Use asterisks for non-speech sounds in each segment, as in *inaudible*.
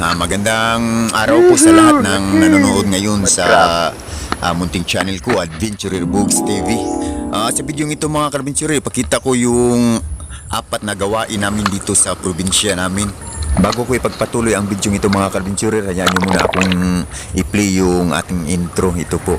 Ah, magandang araw po sa lahat ng nanonood ngayon sa ah, munting channel ko, Adventurer Books TV. Ah, sa video ito mga karbenturer, pakita ko yung apat na gawain namin dito sa probinsya namin. Bago ko ipagpatuloy ang video ito mga karbenturer, hayaan nyo muna akong i-play yung ating intro. Ito po.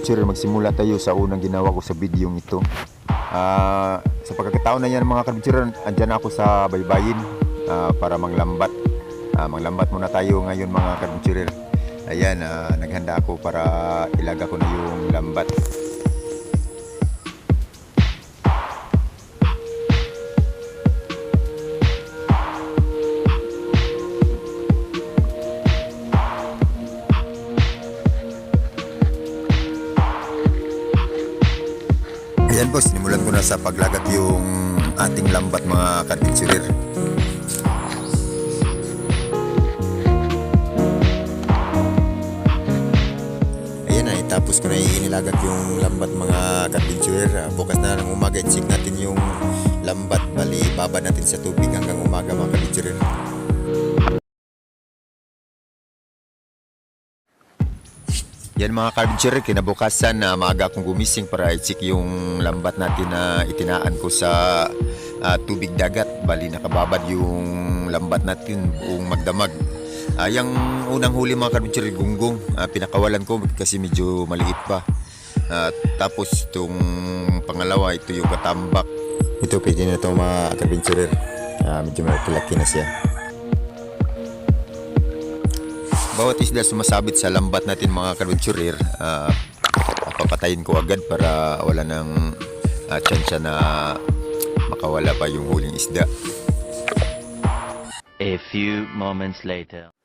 Karbitsurer, magsimula tayo sa unang ginawa ko sa video ito. Ah, sa pagkakataon na yan mga karbitsurer, andyan ako sa baybayin ah, para manglambat. Ah, manglambat muna tayo ngayon mga karbitsurer. Ayan, ah, naghanda ako para ilaga ko na yung lambat. Paglagat yung ating lambat mga karbitsurer. Ayan na, tapos ko na inilagat yung lambat mga kadventurer. Ah, Bukas na ng umaga, i-check natin yung lambat. Bali, babad natin sa tubig hanggang umaga mga kadventurer. Yan mga kadventurer, kinabukasan na maaga akong gumising para i-check yung lambat natin na itinaan ko sa ah, tubig dagat. Bali, nakababad yung lambat natin buong magdamag. Ah, yung unang huli mga kadventurer, gunggong. Ah, pinakawalan ko kasi medyo maliit pa. Ah, tapos itong pangalawa, ito yung katambak. Ito pwede na ito mga kadventurer. Ah, medyo malaki na siya. Bawat isda sumasabit sa lambat natin mga kadventurer, ah, papatayin ko agad para wala nang uh, chance na makawala pa yung huling isda. A few moments later.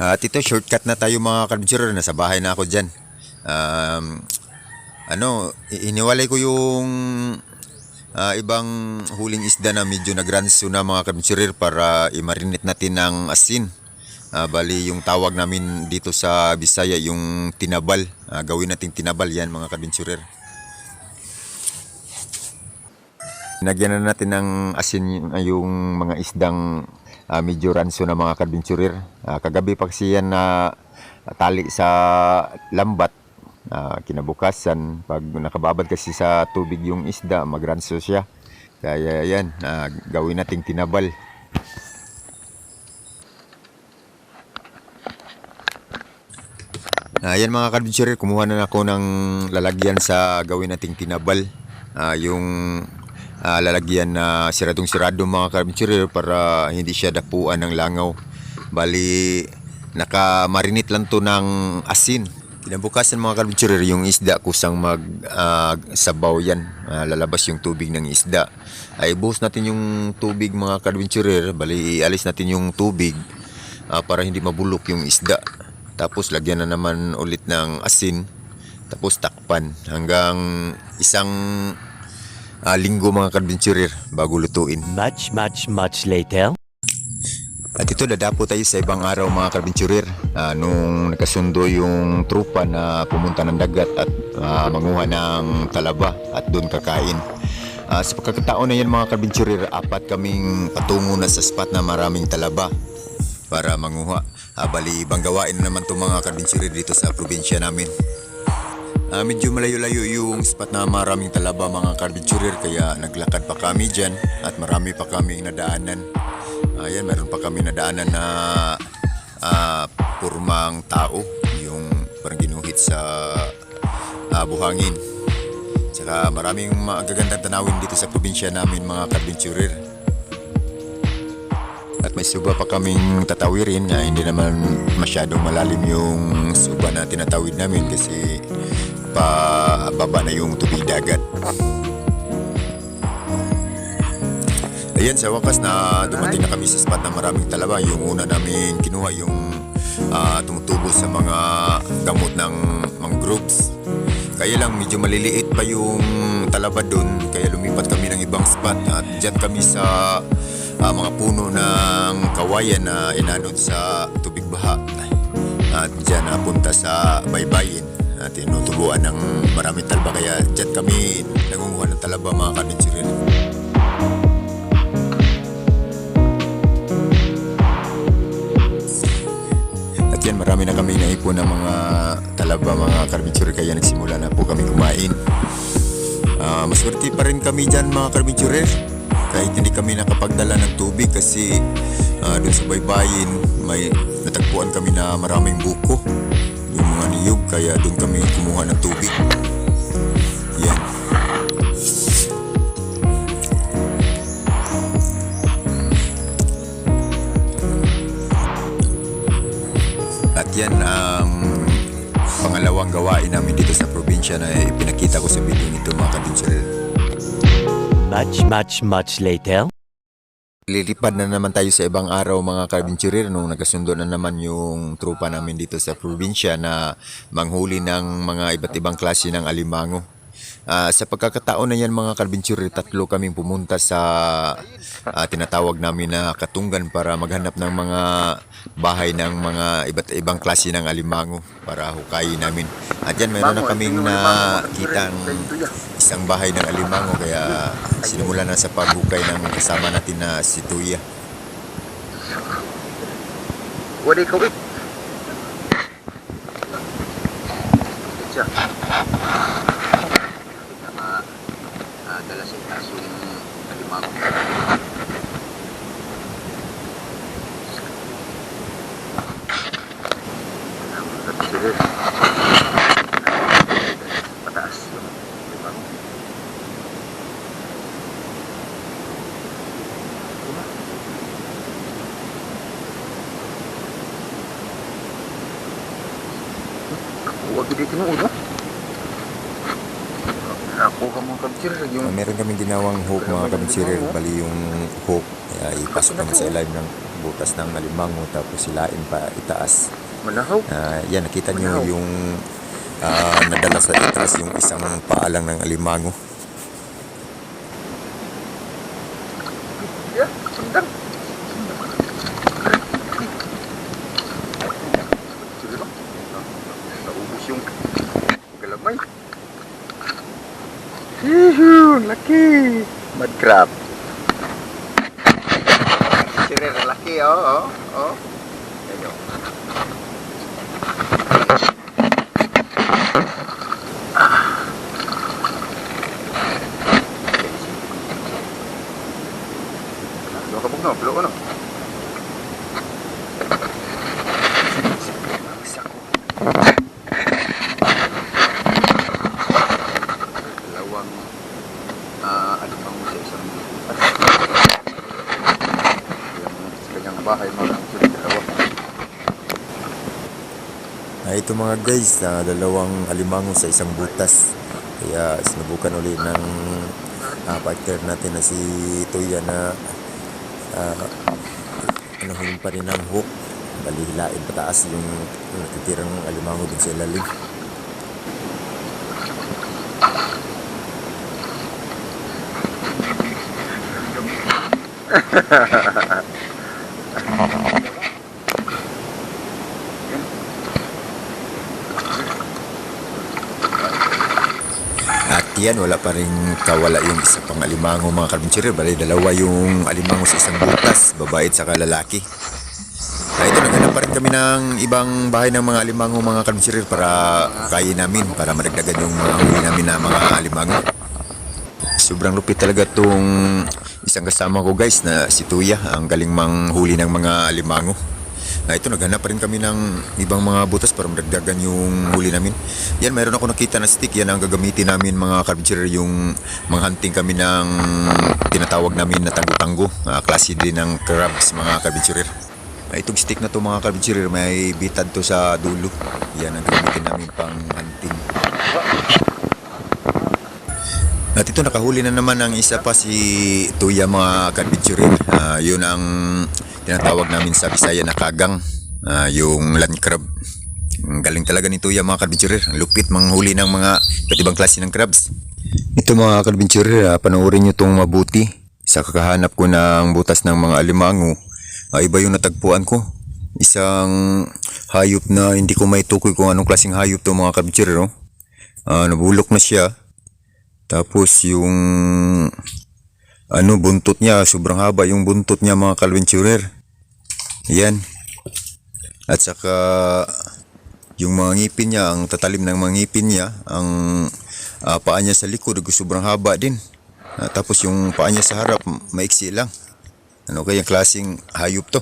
At ito, shortcut na tayo mga kadventurer. Nasa bahay na ako dyan. Um, ano, iniwalay ko yung ah, ibang huling isda na medyo nagranso na mga kadventurer para i-marinate natin ng asin. Ah, bali, yung tawag namin dito sa Bisaya, yung tinabal. Ah, gawin nating tinabal yan mga kadventurer. Nagyan na natin ng asin yung, mga isdang ah, medyo ranso na mga kadventurer. Ah, kagabi pa kasi yan na tali sa lambat. Ah, kinabukasan, pag nakababad kasi sa tubig yung isda, magranso siya. Kaya yan, ah, gawin nating tinabal. Ayan mga kadventurer, kumuha na ako ng lalagyan sa gawin nating tinabal. Ah, yung ah, lalagyan na siradong sirado mga kadventurer para hindi siya dapuan ng langaw. Bali, nakamarinate lang to ng asin. Kinabukasan mga kadventurer, yung isda kusang mag ah, sabaw yan. Ah, lalabas yung tubig ng isda. Ay buhos natin yung tubig mga kadventurer. Bali, alis natin yung tubig ah, para hindi mabulok yung isda. Tapos lagyan na naman ulit ng asin. Tapos takpan hanggang isang ah, linggo mga kadventurer bago lutuin. Much, much, much later. At ito dadapo tayo sa ibang araw mga kadventurer. Ah, nung nakasundo yung trupa na pumunta ng dagat at ah, manguha ng talaba at doon kakain. Ah, sa pagkakataon na yan mga kadventurer, apat kaming patungo na sa spot na maraming talaba para manguha. Ah, bali, ibang gawain na naman itong mga kadventurer dito sa probinsya namin. Ah, medyo malayo-layo yung spot na maraming talaba mga kadventurer kaya naglakad pa kami dyan at marami pa kaming nadaanan. Ayan, meron pa kami nadaanan na ah, purmang tao yung parang ginuhit sa ah, buhangin. Tsaka maraming magagandang tanawin dito sa probinsya namin mga kadventurer. At may suba pa kaming tatawirin na hindi naman masyadong malalim yung suba na tinatawid namin kasi pa baba na yung tubig dagat. Ayan, sa wakas na dumating na kami sa spot na maraming talaba. Yung una namin kinuha yung ah, tumutubo sa mga gamot ng mangroves. Kaya lang medyo maliliit pa yung talaba doon kaya lumipat kami ng ibang spot at dyan kami sa ah, mga puno ng kawayan na inanod sa tubig baha at dyan napunta sa baybayin at tinutubuan ng maraming talba kaya dyan kami nangunguha ng talaba mga kabinsirin. At yan, marami na kami naipon ng mga talaba, mga karbinsure, kaya nagsimula na po kami kumain. Ah, maswerte pa rin kami dyan, mga karbinsure. Kahit hindi kami nakapagdala ng tubig kasi ah, doon sa baybayin, may natagpuan kami na maraming buko. Yung mga niyog, kaya doon kami kumuha ng tubig. Yan. At yan ang pangalawang gawain namin dito sa probinsya na ipinakita ko sa video nito mga kabinsyonero. Much, much, much later. Lilipad na naman tayo sa ibang araw mga kabinsyonero nung nagkasundo na naman yung trupa namin dito sa probinsya na manghuli ng mga iba't ibang klase ng alimango. Ah, sa pagkakataon na yan mga kabinsyonero, tatlo kaming pumunta sa ah, tinatawag namin na katunggan para maghanap ng mga bahay ng mga iba't ibang klase ng alimango para hukayin namin. At yan, mayroon na kaming nakita isang bahay ng alimango kaya sinimula na sa paghukay ng kasama natin na si Tuya. What do you call it? Mga dala sa kasong alimango. Sige. Pataas yung alimango. Huwag dito ng ulo. Nakuha mo kapsir yung Meron kaming ginawang hook mga kabinsirer, bali yung hook kaya ipasok naman sa ilalim ng butas ng alimango tapos silain pa itaas. malahaw. Ah, yan, nakita nyo yung ah, nadala sa itaas yung isang paalang ng alimango. crab. Chévere, relajé, oh, oh, oh. No, mga guys, ah, dalawang alimango sa isang butas. Kaya sinubukan uli ng ah, partner natin na si Tuya na uh, anuhin pa rin ng hook. Bali hilain pataas yung, yung natitirang alimango dun sa ilalim. At *laughs* yan, wala pa rin kawala yung isa pang alimango mga kabinsyere. Bali, dalawa yung alimango sa isang butas, babae at saka lalaki. Ah, ito, naghanap pa rin kami ng ibang bahay ng mga alimango mga kabinsyere para kain namin, para madagdagan yung mga huli namin na mga alimango. Sobrang lupit talaga tong isang kasama ko guys na si Tuya, ang galing manghuli ng mga alimango. Na ito, naghanap pa rin kami ng ibang mga butas para madagdagan yung huli namin. Yan, mayroon ako nakita na stick. Yan ang gagamitin namin mga carbinger, yung mga hunting kami ng tinatawag namin na tanggo-tanggo. Uh, klase din ng crabs mga carbinger. Uh, itong stick na to mga carbinger, may bitad to sa dulo. Yan ang gagamitin namin pang hunting. At ito nakahuli na naman ang isa pa si Tuya mga kadbitsurin. Ah, yun ang tinatawag namin sa Bisaya na kagang, Ah, yung land crab. Ang galing talaga nito yung mga kadventurer. Ang lupit manghuli ng mga iba't klase ng crabs. Ito mga kadventurer, ah, panoorin nyo itong mabuti. Sa kakahanap ko ng butas ng mga alimango, ah, iba yung natagpuan ko. Isang hayop na hindi ko may tukoy kung anong klaseng hayop to mga kadventurer. Oh. Ah, nabulok na siya. Tapos yung ano buntot niya, sobrang haba yung buntot niya mga kadventurer. Yan. At saka yung mga ngipin niya, ang tatalim ng mga ngipin niya, ang ah, paa niya sa likod, sobrang haba din. Ah, tapos yung paa niya sa harap, maiksi lang. Ano kaya klaseng hayop to?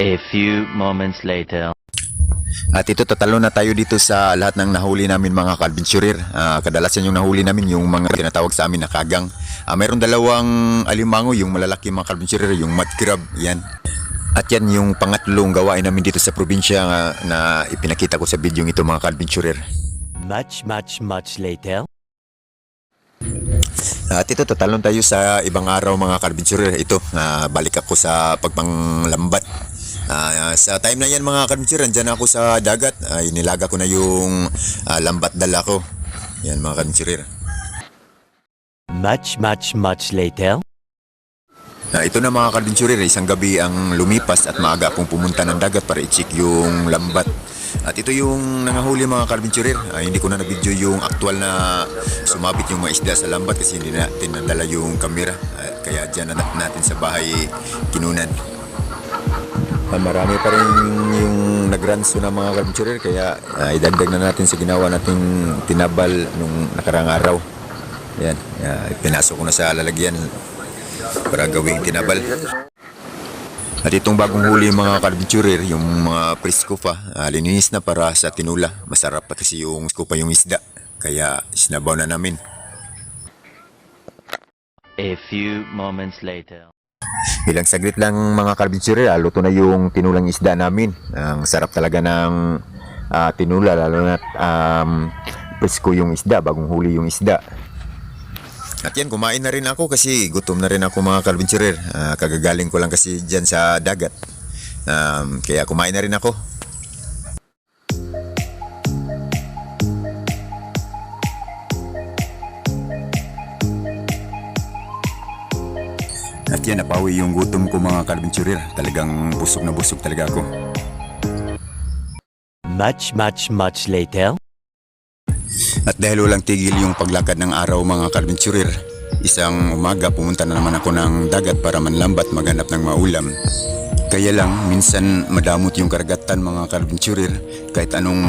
A few moments later. At ito, tatalo na tayo dito sa lahat ng nahuli namin mga kadventurer. Ah, kadalasan yung nahuli namin yung mga tinatawag sa amin na kagang. Ah, mayroon dalawang alimango, yung malalaki mga kadventurer, yung mud crab, yan. At yan yung pangatlong gawain namin dito sa probinsya nga, na ipinakita ko sa video ito mga kadventurer. Much, much, much later. At ito, tatalon tayo sa ibang araw mga kadventurer. Ito, ah, balik ako sa pagpanglambat. Ah, sa time na yan mga kadventurer, andyan ako sa dagat. Ay, nilaga ko na yung ah, lambat dala ko. Yan mga kadventurer. Much, much, much later. Ah, ito na mga kadventurer, isang gabi ang lumipas at maaga akong pumunta ng dagat para i-check yung lambat. At ito yung nangahuli mga kadventurer. Ah, hindi ko na na-video yung actual na sumabit yung mga isda sa lambat kasi hindi natin nadala yung kamera. Ah, kaya dyan na natin sa bahay kinunan. Ah, marami pa rin yung nagranso na mga kadventurer kaya ah, idagdag na natin sa ginawa nating tinabal nung nakarang araw. Yan, ah, pinasok ko na sa lalagyan para gawing tinabal. At itong bagong huli mga kadventurer, yung mga presko pa, ah, lininis na para sa tinula. Masarap pa kasi yung presko pa yung isda. Kaya sinabaw na namin. A few moments later. Ilang saglit lang mga kadventurer, ah, luto na yung tinulang isda namin. Ang sarap talaga ng ah, tinula, lalo na um, presko yung isda, bagong huli yung isda. At yan, kumain na rin ako kasi gutom na rin ako mga kadventurer. Ah, kagagaling ko lang kasi dyan sa dagat. Um, kaya kumain na rin ako. Yan, napawi yung gutom ko mga kadventurer. Talagang busog na busog talaga ako. Much, much, much later. At dahil walang tigil yung paglakad ng araw mga kadventurer, isang umaga pumunta na naman ako ng dagat para manlambat maghanap ng maulam. Kaya lang, minsan madamot yung karagatan mga kadventurer kahit anong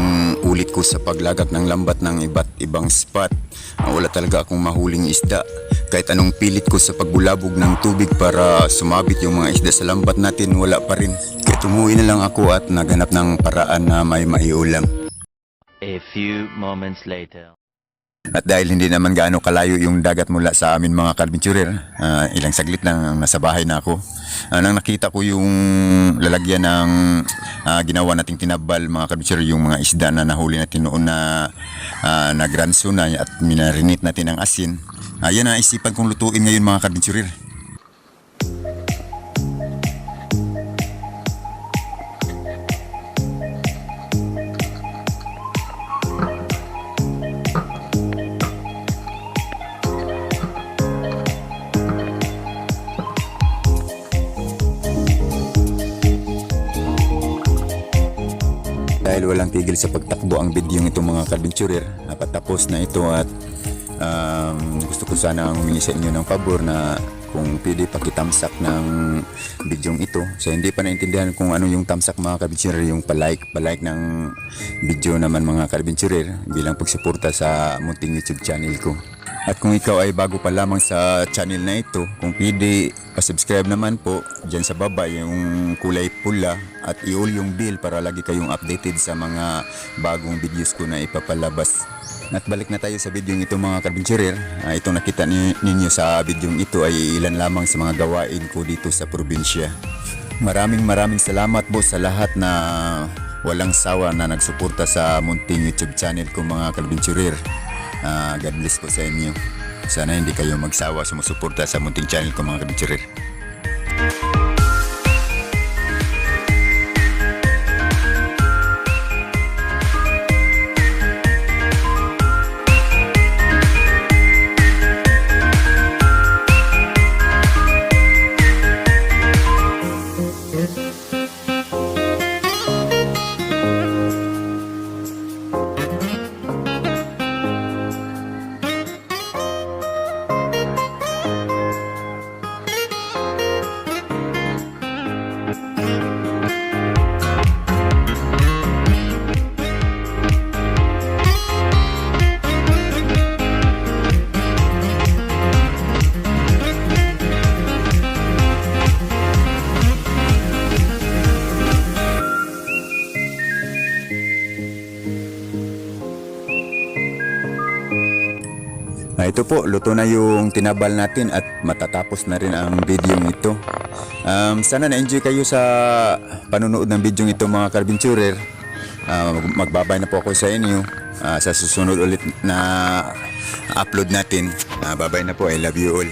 ulit ko sa paglagak ng lambat ng iba't ibang spot. Wala talaga akong mahuling isda. Kahit anong pilit ko sa pagbulabog ng tubig para sumabit yung mga isda sa lambat natin, wala pa rin. Kaya tumuwi na lang ako at naghanap ng paraan na may maiulam. A few moments later. At dahil hindi naman gaano kalayo yung dagat mula sa amin mga kadventurer, ah, ilang saglit lang nasa bahay na ako. Ah, nang nakita ko yung lalagyan ng ah, ginawa nating tinabal mga kadventurer, yung mga isda na nahuli natin noon na uh, na at minarinate natin ng asin. Uh, yan ang isipan kong lutuin ngayon mga kadventurer. Dahil walang tigil sa pagtakbo ang video ng itong mga kadventurer, napatapos na ito at um, gusto ko sana humingi sa inyo ng pabor na kung pwede pakitamsak ng video ito. So hindi pa naintindihan kung ano yung tamsak mga kadventurer, yung palike, palike ng video naman mga kadventurer bilang pagsuporta sa munting YouTube channel ko. At kung ikaw ay bago pa lamang sa channel na ito, kung pwede, pasubscribe naman po dyan sa baba yung kulay pula at i-all yung bell para lagi kayong updated sa mga bagong videos ko na ipapalabas. At balik na tayo sa video ito mga kadventurer. Ah, itong nakita ni, ninyo sa video ito ay ilan lamang sa mga gawain ko dito sa probinsya. Maraming maraming salamat po sa lahat na walang sawa na nagsuporta sa munting YouTube channel ko mga kadventurer. Ah, God bless po sa inyo. Sana hindi kayo magsawa sumusuporta sa munting channel ko mga kadventurer. Ah, ito po, luto na yung tinabal natin at matatapos na rin ang video ito. Um, sana na-enjoy kayo sa panunood ng video ito mga karbenturer. Ah, mag- magbabay na po ako sa inyo Ah, sa susunod ulit na upload natin. Ah, babay na po, I love you all.